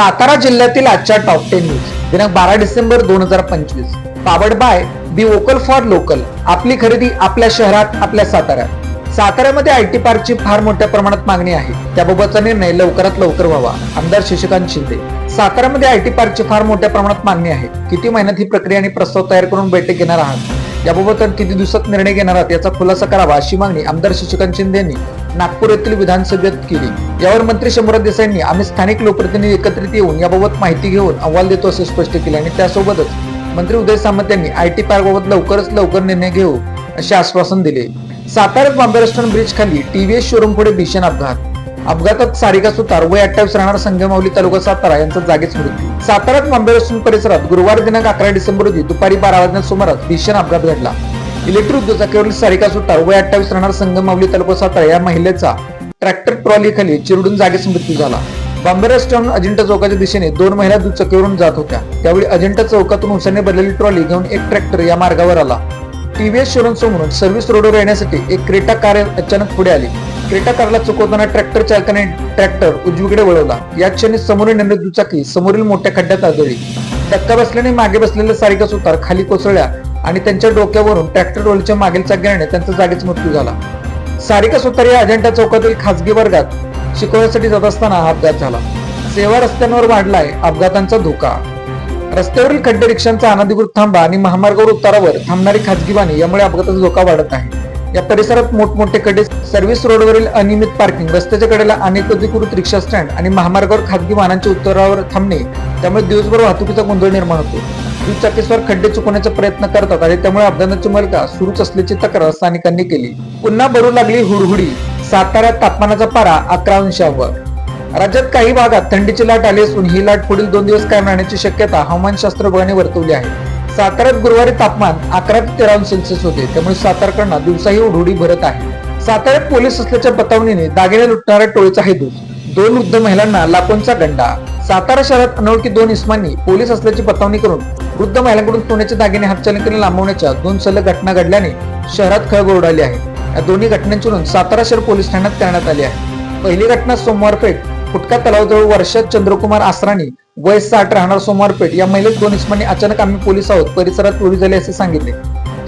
सातारा जिल्ह्यातील आजच्या top ten news दिनांक बारा डिसेंबर दोन हजार पंचवीस. Powered by be vocal for local आपली खरेदी आपल्या शहरात आपल्या साताऱ्यात. साताऱ्यामध्ये आय टी पार्कची फार मोठ्या प्रमाणात मागणी आहे. त्याबाबतचा निर्णय लवकरात लवकर व्हावा. आमदार शशिकांत शिंदे. साताऱ्यामध्ये आय टी पार्कची फार मोठ्या प्रमाणात मागणी आहे. किती महिन्यात ही प्रक्रिया आणि प्रस्ताव तयार करून बैठक घेणार आहात? याबाबत किती दिवसात निर्णय घेणार आहात याचा खुलासा करावा अशी मागणी आमदार शशिकांत शिंदे यांनी नागपूर येथील विधानसभेत केली. यावर मंत्री शंभूराज देसाईंनी आम्ही स्थानिक लोकप्रतिनिधी एकत्रित येऊन याबाबत माहिती घेऊन अहवाल देतो असे स्पष्ट केले आणि त्यासोबतच मंत्री उदय सामंत यांनी आय टी पार्क बाबत लवकरच लवकर निर्णय घेऊ असे आश्वासन दिले. साताऱ्यात बॉम्बे रेस्टॉरंट ब्रिज खाली टीव्हीएस शोरूम पुढे भीषण अपघात. अपघातात सारिका सुतार वय अठ्ठावीस राहणार संगमावली तालुका सातारा यांचा जागीच मृत्यू. साताऱ्यात बॉम्बे रेस्टॉरंट परिसरात गुरुवार दिनांक अकरा डिसेंबर रोजी दुपारी बारा वाजण्याच्या सुमारास भीषण अपघात घडला. इलेक्ट्रिक उद्योजकावरील सारिका सुतार वय अठ्ठावीस राहणार संगमावली तालुका सातारा या महिलेचा ट्रॅक्टर ट्रॉलीखाली चिरडून जागीच मृत्यू झाला. बॉम्बे रस्त्यावरून अजिंठा चौकाच्या दिशेने दोन महिला दुचाकीवरून जात होत्या. त्यावेळी अजिंठा चौकातून उसाने भरलेली ट्रॉली घेऊन एक ट्रॅक्टर या मार्गावर आला. टीव्हीएस शोरूम समोरून सर्व्हिस रोडवर येण्यासाठी एक क्रेटा कार अचानक पुढे आली. क्रेटा कारला चुकवताना ट्रॅक्टर चालकाने ट्रॅक्टर उजवीकडे वळवला. या क्षणी समोरील नेमली दुचाकी समोरील मोठ्या खड्ड्यात आदळली. धक्का बसल्याने मागे बसलेल्या सारिका सुतार खाली कोसळल्या. आणि त्यांच्या डोक्यावरून ट्रॅक्टर रोलच्या मागील चाग्याने त्यांचा जागीच मृत्यू झाला. सारिका सुतार या अजंठा चौकातील खासगी वर्गात शिकवण्यासाठी जात असताना हा अपघात झाला. सेवा रस्त्यांवर वाढलाय अपघातांचा धोका. रस्त्यावरील खड्डे रिक्षांचा अनधिकृत थांबा आणि महामार्गावर उतारावर थांबणारी खाजगी वाहने यामुळे अपघाताचा धोका वाढत आहे. या परिसरात मोठमोठे खड्डे सर्व्हिस रोडवरील अनियमित पार्किंग रस्त्याच्या कडेला अनेक अधिकृत रिक्षा स्टँड आणि महामार्गावर खाजगी वाहनांच्या उतारावर थांबणे त्यामुळे दिवसभर वाहतुकीचा गोंधळ निर्माण होतो. दुचाकीस्वर खड्डे चुकवण्याचा प्रयत्न करतात आणि त्यामुळे अपघाताची मलका सुरूच असल्याची तक्रार स्थानिकांनी केली. पुन्हा भरू लागली हुडहुडी. साताऱ्यात तापमानाचा पारा अकरा अंशावर राज्यात काही भागात थंडीची लाट आली असून ही लाट पुढील दोन दिवस कायम राहण्याची शक्यता हवामानशास्त्र विभागाने वर्तवली आहे. साताऱ्यात गुरुवारी तापमान अकरा ते तेरा अंश सेल्सिअस होते. त्यामुळे सातारकरांना दिवसाही उडुडी भरत आहे. साताऱ्यात पोलीस असल्याच्या बतावणीने दागिने लुटणाऱ्या टोळीचा हेतूस दोन वृद्ध महिलांना लाखोंचा गंडा. सातारा शहरात अनोळखी दोन इस्मांनी पोलीस असल्याची पतावणी करून वृद्ध महिलांकडून सोन्याचे दागिने हातचालकीने लांबवण्याच्या दोन सलग घटना घडल्याने शहरात खळबळ उडाली आहे. या दोन्ही घटनांची नोंद सातारा शहर पोलीस ठाण्यात करण्यात आली आहे. पहिली घटना सोमवार पेठ फुटका तलावाजवळ वर्षात चंद्रकुमार आसराणी वय साठ राहणार सोमवार पेठ या महिलेत दोन इस्मांनी अचानक आम्ही पोलीस आहोत परिसरात चोरी झाली असे सांगितले.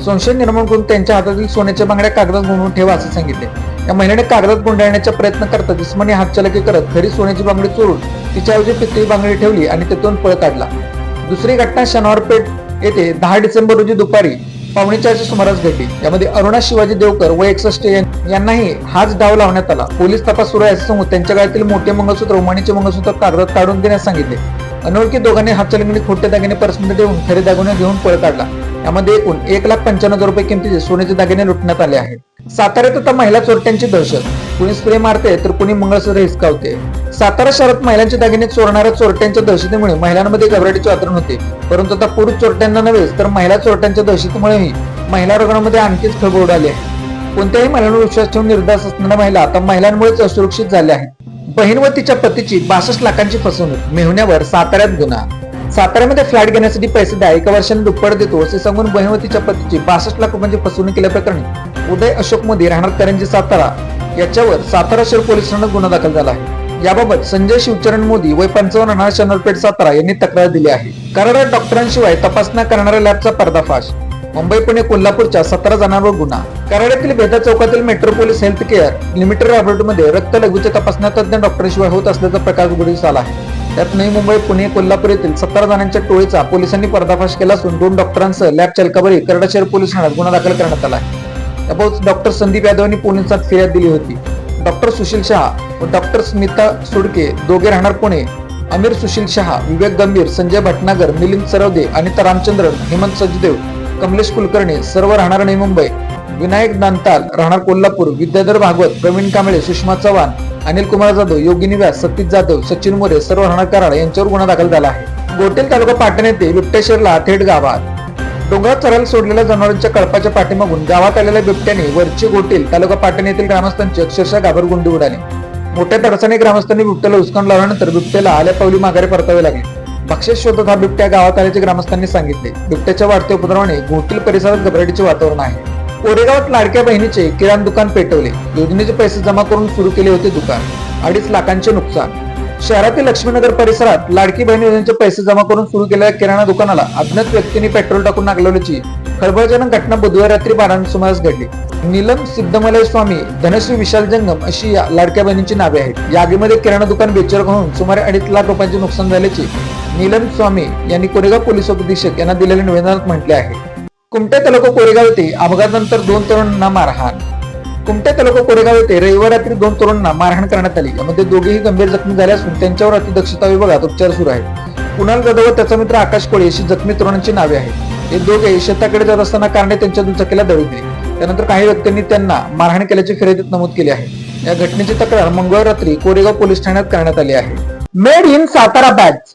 संशय निर्माण करून त्यांच्या हातातील सोन्याच्या बांगड्या कागदात गुणवून ठेवा असे सांगितले. या महिलेने कागदात गुंडाळण्याचा प्रयत्न करतात इस्मानी हातचलाकी करत घरी सोन्याची बांगडी चोरून तिच्याऐवजी पितळी बांगडी ठेवली आणि तिथून पळ काढला. दुसरी घटना शनिवारपेठ येथे दहा डिसेंबर रोजी दुपारी पावणे चारच्या सुमारास घडली. यामध्ये अरुणा शिवाजी देवकर व एकसष्ट यांनाही हाच डाव लावण्यात आला. पोलीस तपास सुरू आहे असं सांगून त्यांच्या गळ्यातील मोठे मंगळसूत्र उमाणीचे मंगळसूत्र कागदात काढून देण्यास सांगितले. अनोळखी दोघांनी हातचलंगणी खोटे दागिने पर्समध्ये देऊन खरे दागिने घेऊन पळ काढला. यामध्ये एकूण एक लाख पंच्याण्णव हजार रुपये किमतीचे सोन्याचे दागिने लुटण्यात आले आहेत. साताऱ्यात आता महिला चोरट्यांची दहशत. कुणी स्प्रे मारते तर कुणी मंगळसूत्र हिसकावते. सातारा शहरात महिलांचे दागिने चोरणाऱ्या चोरट्यांच्या दहशतीमुळे महिलांमध्ये घबराटीचे वातावरण होते. परंतु आता पुरुष चोरट्यांना नव्हेच तर महिला चोरट्यांच्या दहशतीमुळेही महिला रुग्णांमध्ये आणखीच खळबळ उडाली आहे. कोणत्याही महिलांवर विश्वास ठेवून निर्धास असणाऱ्या महिला आता महिलांमुळेच असुरक्षित झाल्या आहेत. बहीण व तिच्या पतीची बासष्ट लाखांची फसवणूक मेहण्यावर साताऱ्यात गुन्हा. साताऱ्यामध्ये फ्लॅट घेण्यासाठी पैसे द्या एका वर्षाने दुप्पट देतो असे सांगून बहीण व तिच्या पतीची बासष्ट लाख रुपयांची फसवणूक केल्याप्रकरणी उदय अशोक मोदी राहणार करंजी सातारा याच्यावर सातारा शहर पोलीस ठाण्यात गुन्हा दाखल झाला आहे. याबाबत संजय शिवचरण मोदी वय पंचावन्न शनरपेठ सातारा यांनी तक्रार दिली आहे. करारात डॉक्टरांशिवाय तपासण्या करणाऱ्या लॅबचा पर्दाफाश. मुंबई पुणे कोल्हापूरच्या सतरा जणांवर गुन्हा. कराड्यातील भेदा चौकातील मेट्रोपोलिस हेल्थ केअर लिमिटेड लॅबोरेटरीमध्ये रक्त लघुच्या तपासण्या तज्ज्ञ डॉक्टरशिवाय होत असल्याचा प्रकार उघडीस आला आहे. त्यात नवी मुंबई पुणे कोल्हापूर येथील सतरा जणांच्या टोळीचा पोलिसांनी पर्दाफाश केला असून दोन डॉक्टरांसह लॅब चालकावरही करडा शहर पोलीस ठाण्यात गुन्हा दाखल करण्यात आला आहे. याबाबत डॉक्टर संदीप यादव यांनी पोलिसांत फिर्याद दिली होती. डॉक्टर सुशील शहा व डॉक्टर स्मिता सुडके दोघे राहणार पुणे. अमीर सुशील शहा विवेक गंभीर संजय भटनागर मिलिंद सरवदे अनिता रामचंद्रन हेमंत सचदेव कमलेश कुलकर्णी सर्व राहणार नवी मुंबई. विनायक दांताल राहणार कोल्हापूर. विद्याधर भागवत प्रवीण कांबळे सुषमा चव्हाण अनिल कुमार जाधव योगिनी व्यास सतीश जाधव सचिन मोरे सर्व राहणार कराड यांच्यावर गुन्हा दाखल झाला आहे. गोटेल तालुका पाटण येथे बिबटेश्वरला थेट गावात. डोंगरात चरायला सोडलेल्या जनावरांच्या कळपाच्या पाठीमागून गावात आलेल्या बिबट्याने वरची गोटील तालुका पाटण येथील ग्रामस्थांची अक्षरशः घाबरगुंडी उडाली. मोठ्या तडसाने ग्रामस्थांनी बिबट्याला उचकान लावल्यानंतर बिबट्याला आल्या पावली माघारी परतावे लागले. बक्षीस शोधत हा बिबट्या गावात आल्याचे ग्रामस्थांनी सांगितले. बिबट्याच्या वाढत्या उपद्रवाने घोटील परिसरात घबराटीचे वातावरण आहे. कोरेगावात लाडक्या बहिणीचे किराण दुकान पेटवले. योजनेचे पैसे जमा करून सुरू केले होते दुकान. अडीच लाखांचे नुकसान. शहरातील लक्ष्मीनगर परिसरात लाडकी बहीण योजनेचे पैसे जमा करून सुरू केलेल्या किराणा दुकानाला अज्ञात व्यक्तीने पेट्रोल टाकून नागलवल्याची खळबळजनक घटना बुधवार रात्री बारा सुमारास घडली. नीलम सिद्धमलय स्वामी धनश्री विशाल जंगम अशी या लाडक्या बहिणींची नावे आहेत. या आगीमध्ये किराणा दुकान बेचर होऊन सुमारे अडीच लाख रुपयांचे नुकसान झाल्याची नीलम स्वामी यांनी कोरेगाव पोलीस उपअधीक्षक यांना दिलेल्या निवेदनात म्हटले आहे. कुमटे तालुका कोरेगाव येथे अपघातानंतर दोन तरुणांना मारहाण. कुमटे तालुका कोरेगाव येथे रविवार रात्री दोन तरुणांना मारहाण करण्यात आली. यामध्ये दोघेही गंभीर जखमी झाले असून त्यांच्यावर अतिदक्षता विभागात उपचार सुरू आहेत. कुणाल जाधव व त्याचा मित्र आकाश कोळी अशी जखमी तरुणांची नावे आहेत. हे दोघे शेताकडे जात असताना कारणे त्यांच्या दुचाकीला दळून त्यानंतर काही व्यक्तींनी त्यांना मारहाण केल्याची फिर्यादीत नमूद केली आहे. या घटनेची तक्रार मंगळवार रात्री कोरेगाव पोलीस ठाण्यात करण्यात आली आहे. Made in Satara batch.